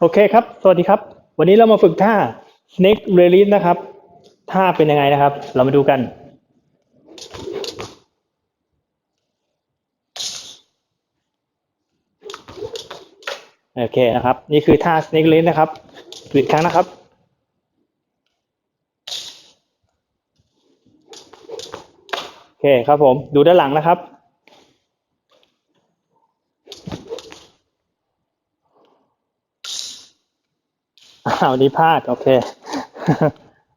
โอเคครับ สวัสดีครับ วันนี้เรามาฝึกท่า snake release นะครับ ท่าเป็นยังไงนะครับ เรามาดูกัน โอเคนะครับ นี่คือท่า snake release นะครับอีกครั้งนะครับ โอเคครับผม ดูด้านหลังนะครับ อ้าวนี่พลาด โอเค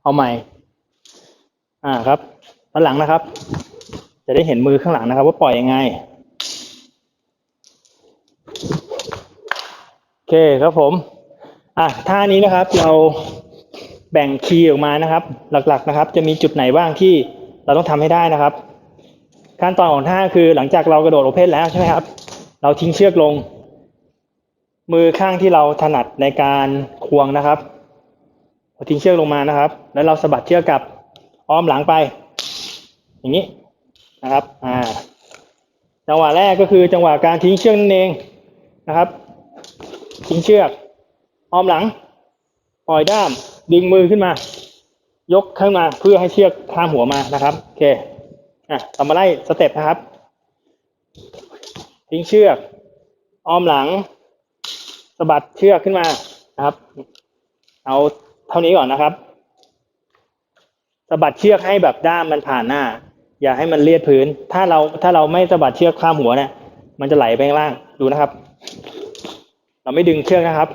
เอาใหม่ อ่าครับด้านหลังนะครับ จะได้เห็นมือข้างหลังนะครับ ว่าปล่อยยังไง โอเคครับผม อะท่านี้นะครับ เราแบ่งคีย์ออกมานะครับ หลักๆนะครับ จะมีจุดไหนบ้างที่เราต้องทำให้ได้นะครับ ขั้นตอนของท่าคือหลังจากเรากระโดดโอเพนแล้วใช่ไหมครับ เราทิ้งเชือกลง มือข้างที่เราถนัดในการควงนะครับทิ้งเชือกลงมานะครับ แล้วเราสะบัดเชือกกับอ้อมหลังไป อย่างนี้นะครับ อ่า จังหวะแรกก็คือจังหวะการทิ้งเชือกนั่นเองนะครับ ทิ้งเชือกอ้อมหลัง ปล่อยด้าม ดึงมือขึ้นมา ยกขึ้นมาเพื่อให้เชือกข้ามหัวมานะครับ โอเค อะเรามาไล่สเต็ปนะครับ ทิ้งเชือก อ้อมหลังะบัดเชือกขึ้นมานะครับ เอาเท่านี้ก่อนนะครับสะบัดเชือกให้แบบด้ามมันผ่านหน้า อย่าให้มันเลียดพื้น ถ้าเราถ้าเราไม่สะบัดเชือกข้ามหัวเนี่ยมันจะไหลไปข้างล่างดูนะครับ เราไม่ดึงเชือกนะครับ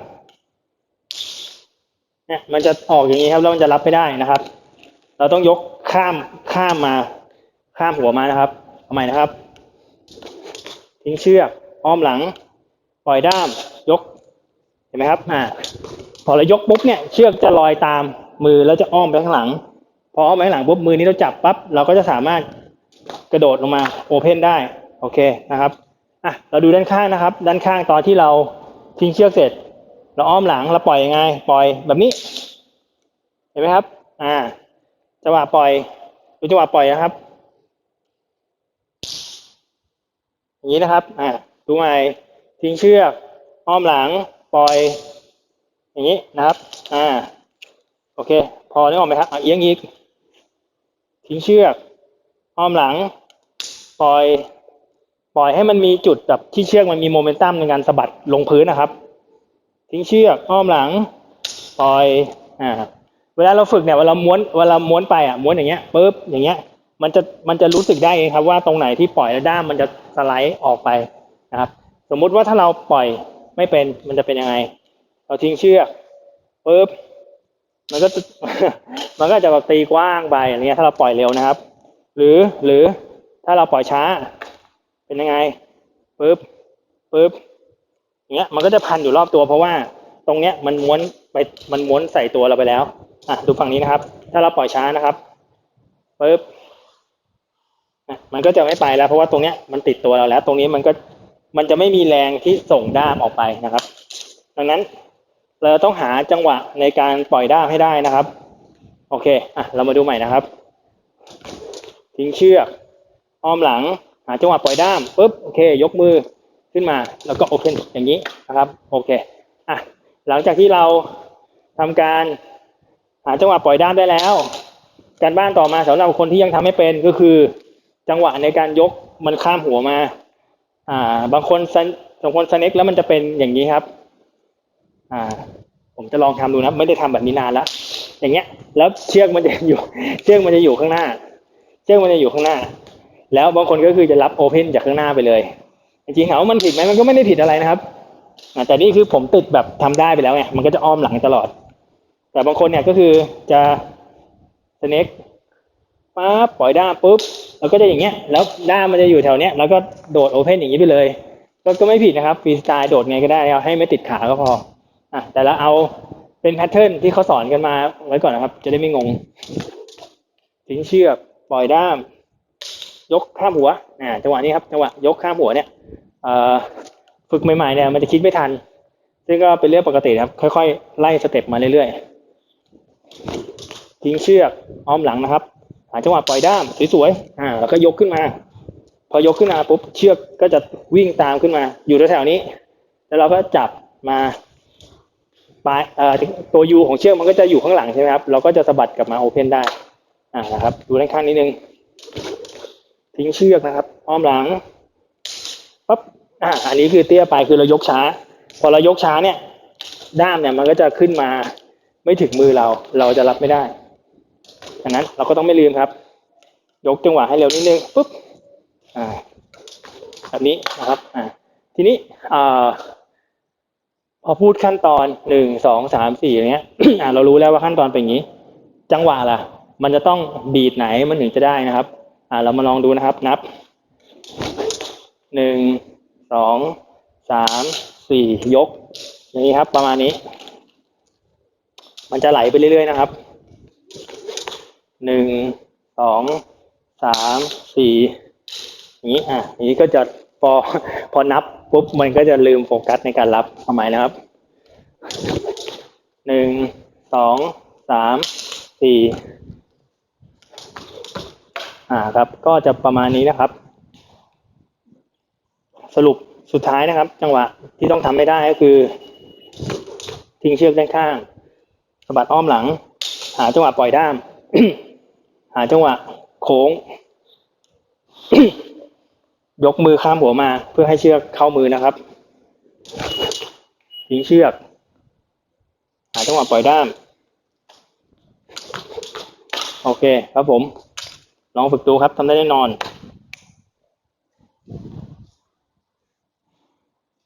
เนี่ยมันจะออกอย่างนี้ครับแล้วมันจะรับไม่ได้นะครับ เราต้องยกข้ามข้ามมา ข้ามหัวมานะครับเอาใหม่นะครับ ทิ้งเชือกอ้อมหลัง ปล่อยด้าม ยก ห็นไหมครับอ่าพอเรายกปุ๊บเนี่ยเชือกจะลอยตามมือแล้วจะอ้อมไปข้างหลัง พออ้อมไปข้างหลังปุ๊บมือนี้เราจับปั๊บเราก็จะสามารถกระโดดลงมาโอเพนได้โอเคนะครับอะเราดูด้านข้างนะครับ ด้านข้างตอนที่เราทิ้งเชือกเสร็จ เราอ้อมหลังเราปล่อยยังไง ปล่อยแบบนี้ เห็นไหมครับ อ่าจังหวะปล่อยดูจังหวะปล่อยนะครับ อย่างนี้นะครับ อ่าดูใหม่ทิ้งเชือก อ้อมหลัง ปล่อย อย่างนี้นะครับ อ่า โอเค พอนึกออกไหมครับเอียงอีก ทิ้งเชือก อ้อมหลัง ปล่อย ปล่อยให้มันมีจุดแบบที่เชือกมันมีโมเมนตัมในการสะบัดลงพื้นนะครับ ทิ้งเชือก อ้อมหลัง ปล่อย อ่า เวลาเราฝึกเนี่ย เวลาม้วน เวลาม้วนไปอะ ม้วนอย่างเงี้ยปุ๊บ อย่างเงี้ย มันจะ มันจะรู้สึกได้เองครับว่าตรงไหนที่ปล่อยแล้วด้ามมันจะสไลด์ออกไปนะครับ สมมุติว่าถ้าเราปล่อย ไม่เป็นมันจะเป็นยังไง เราทิ้งเชือกปุ๊บมันก็มันก็จะแบบตีกว้างไปอย่างเงี้ยถ้าเราปล่อยเร็วนะครับ หรือหรือถ้าเราปล่อยช้า เป็นยังไงปุ๊บปุ๊บอย่างเงี้ยมันก็จะพันอยู่รอบตัว เพราะว่าตรงเนี้ยมันม้วนไปมันม้วนใส่ตัวเราไปแล้วอะดูฝั่งนี้นะครับ ถ้าเราปล่อยช้านะครับปุ๊บมันก็จะไม่ไปแล้ว เพราะว่าตรงเนี้ยมันติดตัวเราแล้ว ตรงนี้มันก็ มันจะไม่มีแรงที่ส่งด้ามออกไปนะครับ ดังนั้นเราต้องหาจังหวะในการปล่อยด้ามให้ได้นะครับ โอเคอะเรามาดูใหม่นะครับ ทิ้งเชือกอ้อมหลัง หาจังหวะปล่อยด้ามปุ๊บโอเค ยกมือขึ้นมาแล้วก็โอเพนอย่างนี้นะครับโอเคอะหลังจากที่เราทำการหาจังหวะปล่อยด้ามได้แล้ว การบ้านต่อมาสำหรับคนที่ยังทำไม่เป็นก็คือ จังหวะในการยกมันข้ามหัวมา อ่า บางคนบางคนสเน็กแล้วมันจะเป็นอย่างนี้ครับ อ่า ผมจะลองทำดูนะ ไม่ได้ทำแบบนี้นานแล้วอย่างเงี้ย แล้วเชือกมันจะอยู่ เชือกมันจะอยู่ข้างหน้า เชือกมันจะอยู่ข้างหน้า แล้วบางคนก็คือจะรับโอเพนจากข้างหน้าไปเลยจริงๆถามว่ามันผิดไหมมันก็ไม่ได้ผิดอะไรนะครับแต่นี่คือผมติดแบบทำได้ไปแล้วไงมันก็จะอ้อมหลังตลอด แต่บางคนเนี่ยก็คือจะสเน็ก ปั๊บปล่อยด้ามปุ๊บแล้วก็จะอย่างเงี้ยแล้วด้ามมันจะอยู่แถวเนี้ยแล้วก็โดดโอเพนอย่างนี้ไปเลย ก็ก็ไม่ผิดนะครับฟรีสไตล์โดดไงก็ได้เอาให้ไม่ติดขาก็พออะแต่ละเอาเป็นแพทเทิร์นที่เขาสอนกันมาไว้ก่อนนะครับ จะได้ไม่งงทิ้งเชือกปล่อยด้าม ยกข้ามหัวอ่าจังหวะนี้ครับจังหวะยกข้ามหัวเนี่ยเอ่อฝึกใหม่ๆเนี่ยมันจะคิดไม่ทัน ซึ่งก็เป็นเรื่องปกติครับ ค่อยๆ ไล่สเต็ปมาเรื่อยๆทิ้งเชือกอ้อมหลังนะครับ หาจังหวะปล่อยด้ามสวยๆอ่าแล้วก็ยกขึ้นมา พอยกขึ้นมาปุ๊บเชือกก็จะวิ่งตามขึ้นมา อยู่แถวๆนี้ แล้วเราก็จับมาปลายเอ่อตัวยูของเชือกมันก็จะอยู่ข้างหลังใช่ไหมครับเราก็จะสะบัดกลับมาโอเพนได้อ่านะครับ ดูด้านข้างนิดนึงทิ้งเชือกนะครับ อ้อมหลังปั๊บอ่าอันนี้คือเตี้ยไปคือเรายกช้า พอเรายกช้าเนี่ย ด้ามเนี่ยมันก็จะขึ้นมาไม่ถึงมือเรา เราจะรับไม่ได้ ดังนั้นเราก็ต้องไม่ลืมครับ ยกจังหวะให้เร็วนิดนึงปุ๊บอ่าแบบนี้นะครับอ่าทีนี้อ่าพอพูดขั้นตอนหนึ่งสองสามสี่อย่างเงี้ยอ่าเรารู้แล้วว่าขั้นตอนเป็นอย่างนี้ จังหวะล่ะ มันจะต้องบีดไหนมันถึงจะได้นะครับ อ่าเรามาลองดูนะครับ นับหนึ่งสองสามสี่ยกอย่างนี้ครับ ประมาณนี้ มันจะไหลไปเรื่อยๆนะครับ หนึ่งสองสามสี่อย่างนี้อะอย่างนี้ก็จะพอพอนับปุ๊บมันก็จะลืมโฟกัสในการรับทำไมนะครับหนึ่งสองสามสี่อ่าครับ ก็จะประมาณนี้นะครับ สรุปสุดท้ายนะครับ จังหวะที่ต้องทำไม่ได้ก็คือ ทิ้งเชือกด้านข้างสะบัดอ้อมหลัง หาจังหวะปล่อยด้าม หาจังหวะโค้ง ยกมือข้ามหัวมา เพื่อให้เชือกเข้ามือนะครับทิ้งเชือก หาจังหวะปล่อยด้าม โอเคครับผม ลองฝึกดูครับทำได้แน่นอน